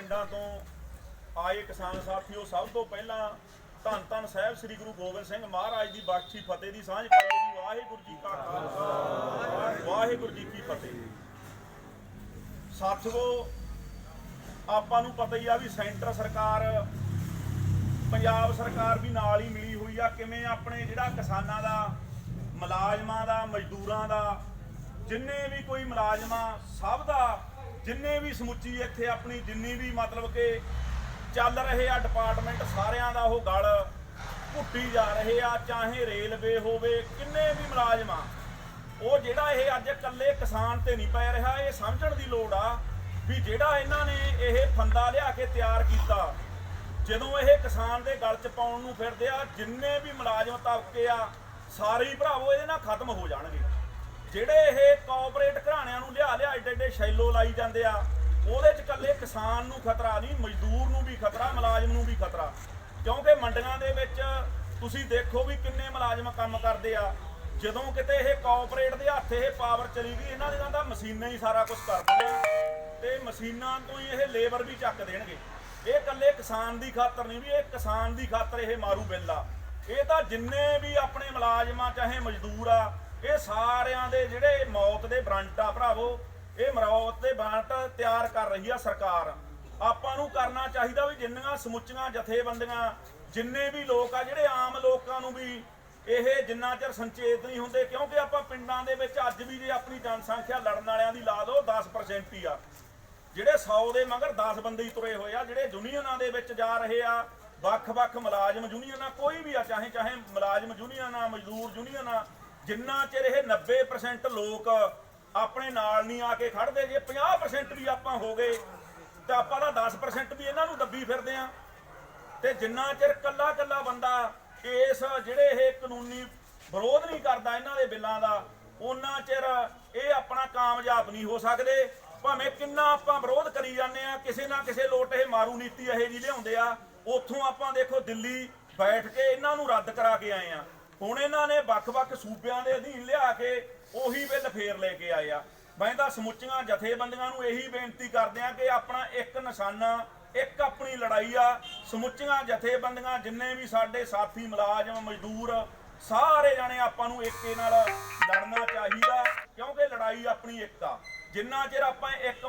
ਪਿੰਡਾਂ ਤੋਂ ਆਏ ਕਿਸਾਨ ਸਾਥੀਓ, ਸਭ ਤੋਂ ਪਹਿਲਾਂ ਧੰਨ ਧੰਨ ਸਾਹਿਬ ਸ੍ਰੀ ਗੁਰੂ ਗੋਬਿੰਦ ਸਿੰਘ ਮਹਾਰਾਜ ਦੀ ਬਖਸ਼ੀ ਫਤਿਹ ਦੀ ਸਾਂਝ ਪਾਈਏ ਜੀ ਵਾਹਿਗੁਰੂ ਜੀ ਕਾ ਖਾਲਸਾ, ਵਾਹਿਗੁਰੂ ਜੀ ਕੀ ਫਤਿਹ। ਸਾਥੀਓ, ਆਪਾਂ ਨੂੰ ਪਤਾ ਹੀ ਆ ਵੀ ਸੈਂਟਰ ਸਰਕਾਰ, ਪੰਜਾਬ ਸਰਕਾਰ ਵੀ ਨਾਲ ਹੀ ਮਿਲੀ ਹੋਈ ਆ। ਕਿਵੇਂ ਆਪਣੇ ਜਿਹੜਾ ਕਿਸਾਨਾਂ ਦਾ, ਮੁਲਾਜ਼ਮਾਂ ਦਾ, ਮਜ਼ਦੂਰਾਂ ਦਾ, ਜਿੰਨੇ ਵੀ ਕੋਈ ਮੁਲਾਜ਼ਮਾਂ, ਸਭ ਦਾ ਜਿੰਨੇ ਵੀ ਸਮੁੱਚੀ ਇੱਥੇ ਆਪਣੀ ਜਿੰਨੀ ਵੀ ਮਤਲਬ ਕਿ ਚੱਲ ਰਹੇ ਆ ਡਿਪਾਰਟਮੈਂਟ ਸਾਰਿਆਂ ਦਾ ਉਹ ਗਲ ਘੁੱਟੀ ਜਾ ਰਹੇ ਆ, ਚਾਹੇ ਰੇਲਵੇ ਹੋਵੇ, ਕਿੰਨੇ ਵੀ ਮੁਲਾਜ਼ਮਾਂ ਉਹ ਜਿਹੜਾ ਇਹ ਅੱਜ ਇਕੱਲੇ ਕਿਸਾਨ ਤੇ ਨਹੀਂ ਪੈ ਰਿਹਾ, ਇਹ ਸਮਝਣ ਦੀ ਲੋੜ ਆ ਵੀ ਜਿਹੜਾ ਇਹਨਾਂ ਨੇ ਇਹ ਫੰਦਾ ਲਿਆ ਕੇ ਤਿਆਰ ਕੀਤਾ, ਜਦੋਂ ਇਹ ਕਿਸਾਨ ਦੇ ਗਲ 'ਚ ਪਾਉਣ ਨੂੰ ਫਿਰਦੇ ਆ, ਜਿੰਨੇ ਵੀ ਮੁਲਾਜ਼ਮ ਤਬਕੇ ਆ, ਸਾਰੇ ਹੀ ਭਰਾਵੋ, ਇਹਦੇ ਨਾਲ ਖਤਮ ਹੋ ਜਾਣਗੇ। ਜਿਹੜੇ ਇਹ ਕੋਆਪਰੇਟ ਘਰਾਣਿਆਂ ਨੂੰ ਲਿਆ ਲਿਆ ਸ਼ੈਲੋ ਲਾਈ ਜਾਂਦੇ ਆ, ਉਹਦੇ 'ਚ ਇਕੱਲੇ ਕਿਸਾਨ ਨੂੰ ਖਤਰਾ ਨਹੀਂ, ਮਜ਼ਦੂਰ ਨੂੰ ਵੀ ਖਤਰਾ, ਮੁਲਾਜ਼ਮ ਨੂੰ ਵੀ ਖਤਰਾ। ਕਿਉਂਕਿ ਮੰਡੀਆਂ ਦੇ ਵਿੱਚ ਤੁਸੀਂ ਦੇਖੋ ਵੀ ਕਿੰਨੇ ਮੁਲਾਜ਼ਮ ਕੰਮ ਕਰਦੇ ਆ। ਜਦੋਂ ਕਿਤੇ ਇਹ ਕੋਆਪਰੇਟ ਦੇ ਹੱਥ ਇਹ ਪਾਵਰ ਚਲੀ ਗਈ, ਇਹਨਾਂ ਦੀਆਂ ਤਾਂ ਮਸ਼ੀਨਾਂ ਹੀ ਸਾਰਾ ਕੁਝ ਕਰਦੀਆਂ ਤੇ ਮਸ਼ੀਨਾਂ ਤੋਂ ਹੀ ਇਹ ਲੇਬਰ ਵੀ ਚੱਕ ਦੇਣਗੇ। ਇਹ ਇਕੱਲੇ ਕਿਸਾਨ ਦੀ ਖਾਤਰ ਨਹੀਂ ਵੀ, ਇਹ ਕਿਸਾਨ ਦੀ ਖਾਤਰ ਇਹ ਮਾਰੂ ਬਿੱਲ ਆ। ਇਹ ਤਾਂ ਜਿੰਨੇ ਵੀ ਆਪਣੇ ਮੁਲਾਜ਼ਮਾਂ, ਚਾਹੇ ਮਜ਼ਦੂਰ ਆ, ਇਹ ਸਾਰਿਆਂ ਦੇ ਜਿਹੜੇ ਮੌਤ ਦੇ ਵਾਰੰਟ ਆ ਭਰਾਵੋ ਇਹ ਮੌਤ ਦੇ ਬਾਂਟ ਤਿਆਰ ਕਰ ਰਹੀ ਆ ਸਰਕਾਰ। ਆਪਾਂ ਨੂੰ ਕਰਨਾ ਚਾਹੀਦਾ ਵੀ ਜਿੰਨੀਆਂ ਸਮੁੱਚੀਆਂ ਜਥੇਬੰਦੀਆਂ, ਜਿੰਨੇ ਵੀ ਲੋਕ ਆ, ਜਿਹੜੇ ਆਮ ਲੋਕਾਂ ਨੂੰ ਵੀ ਇਹ ਜਿੰਨਾ ਚਿਰ ਸੰਚੇਤ ਨਹੀਂ ਹੁੰਦੇ, ਕਿਉਂਕਿ ਆਪਾਂ ਪਿੰਡਾਂ ਦੇ ਵਿੱਚ ਅੱਜ ਵੀ ਜੇ ਆਪਣੀ ਜਨਸੰਖਿਆ ਲੜਨ ਵਾਲਿਆਂ ਦੀ ਲਾ ਦਿਓ 10% ਹੀ ਆ। ਜਿਹੜੇ 100 ਦੇ ਮਗਰ 10 ਬੰਦੇ ਹੀ ਤੁਰੇ ਹੋਏ ਆ, ਜਿਹੜੇ ਯੂਨੀਅਨਾਂ ਦੇ ਵਿੱਚ ਜਾ ਰਹੇ ਆ, ਵੱਖ-ਵੱਖ ਮੁਲਾਜ਼ਮ ਯੂਨੀਅਨਾਂ, ਕੋਈ ਵੀ ਆ, ਚਾਹੇ ਚਾਹੇ ਮੁਲਾਜ਼ਮ ਯੂਨੀਅਨਾਂ, ਮਜ਼ਦੂਰ ਯੂਨੀਅਨਾਂ, ਜਿੰਨਾ ਚਿਰ ਇਹ 90% ਲੋਕ ਆਪਣੇ ਨਾਲ ਨਹੀਂ ਆ ਕੇ ਖੜਦੇ। ਜੇ 50% ਵੀ ਆਪਾਂ ਹੋ ਗਏ, ਤਾਂ ਆਪਾਂ ਦਾ 10% ਵੀ ਇਹਨਾਂ ਨੂੰ ਦੱਬੀ ਫਿਰਦੇ ਆ। ਤੇ ਜਿੰਨਾ ਚਿਰ ਕੱਲਾ ਕੱਲਾ ਬੰਦਾ ਇਸ ਜਿਹੜੇ ਇਹ ਕਾਨੂੰਨੀ ਵਿਰੋਧ ਨਹੀਂ ਕਰਦਾ ਇਹਨਾਂ ਦੇ ਬਿੱਲਾਂ ਦਾ, ਉਹਨਾਂ ਚਿਰ ਇਹ ਆਪਣਾ ਕਾਮਯਾਬ ਨਹੀਂ ਹੋ ਸਕਦੇ। ਭਾਵੇਂ ਕਿੰਨਾ ਆਪਾਂ ਵਿਰੋਧ ਕਰੀ ਜਾਂਦੇ ਆ, ਕਿਸੇ ਨਾ ਕਿਸੇ ਲੋਟ ਇਹ ਮਾਰੂ ਨੀਤੀ ਇਹ ਜੀ ਲਿਆਉਂਦੇ ਆ, ਉੱਥੋਂ ਆਪਾਂ ਦੇਖੋ ਦਿੱਲੀ ਬੈਠ ਕੇ ਇਹਨਾਂ ਨੂੰ ਰੱਦ ਕਰਾ ਕੇ ਆਏ ਆ। ਹੁਣ ਇਹਨਾਂ ਨੇ ਵੱਖ-ਵੱਖ ਸੂਬਿਆਂ ਦੇ ਅਧੀਨ ਲਿਆ ਕੇ ਉਹੀ ਬਿੱਲ ਫੇਰ ਲੈ ਕੇ ਆਏ ਆ। ਮੈਂ ਤਾਂ ਸਮੁੱਚੀਆਂ ਜਥੇਬੰਦੀਆਂ ਨੂੰ ਇਹੀ ਬੇਨਤੀ ਕਰਦੇ ਆ ਕਿ ਆਪਣਾ ਇੱਕ ਨਿਸ਼ਾਨਾ, ਇੱਕ ਆਪਣੀ ਲੜਾਈ ਆ। ਸਮੁੱਚੀਆਂ ਜਥੇਬੰਦੀਆਂ ਜਿੰਨੇ ਵੀ ਸਾਡੇ ਸਾਥੀ, ਮੁਲਾਜ਼ਮ, ਮਜ਼ਦੂਰ, ਸਾਰੇ ਜਾਣੇ ਆਪਾਂ ਨੂੰ ਏਕੇ ਨਾਲ ਲੜਨਾ ਚਾਹੀਦਾ, ਕਿਉਂਕਿ ਲੜਾਈ ਆਪਣੀ ਇੱਕ ਆ। ਜਿੰਨਾ ਚਿਰ ਆਪਾਂ ਇੱਕ